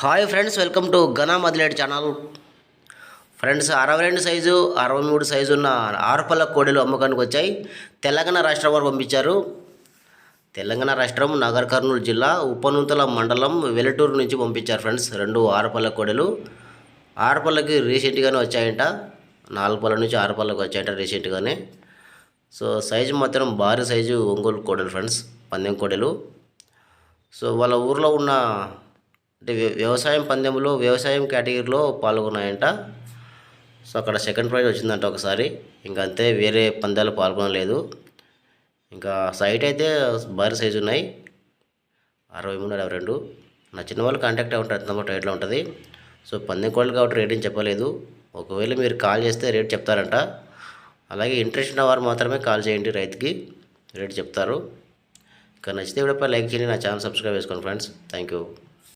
Hi friends welcome to Ghana Madilet channel. Friends అరవై రెండు size అరవై మూడు సైజు ఉన్న ఆరుపల్ల కోడెలు అమ్మకానికి వచ్చాయి. తెలంగాణ రాష్ట్రం వారు పంపించారు. తెలంగాణ రాష్ట్రం నగర్ కర్నూలు జిల్లా ఉపనూతల మండలం వెలటూరు నుంచి పంపించారు ఫ్రెండ్స్ రెండు ఆరుపల్ల కోడెలు. ఆరుపల్లకి రీసెంట్గానే వచ్చాయంట. నాలుగు పళ్ళ నుంచి ఆరు పళ్ళకి వచ్చాయంట రీసెంట్గానే. సో సైజు మాత్రం భారీ సైజు ఒంగోలు కోడలు ఫ్రెండ్స్ పందెం కోడెలు. సో వాళ్ళ ఊర్లో ఉన్న అంటే వ్యవసాయం పందెంలో వ్యవసాయం కేటగిరీలో పాల్గొన్నాయంట. సో అక్కడ సెకండ్ ప్రైజ్ వచ్చిందంట ఒకసారి. ఇంకా అంతే వేరే పందాలు పాల్గొనలేదు. ఇంకా సైట్ అయితే భారీ సైజు ఉన్నాయి. అరవై మూడు అరవై రెండు. నచ్చిన వాళ్ళు కాంటాక్ట్ అవ్వండి నెంబర్ రేట్లో ఉంటుంది. సో పందెం కోళ్ళు కాబట్టి రేటింగ్ చెప్పలేదు. ఒకవేళ మీరు కాల్ చేస్తే రేట్ చెప్తారంట. అలాగే ఇంట్రెస్ట్ ఉన్న వారు మాత్రమే కాల్ చేయండి రైతుకి. రేట్ చెప్తారు. ఇంకా నచ్చితే కూడా లైక్ చేయండి నా ఛానల్ సబ్స్క్రైబ్ చేసుకోండి ఫ్రెండ్స్. Thank you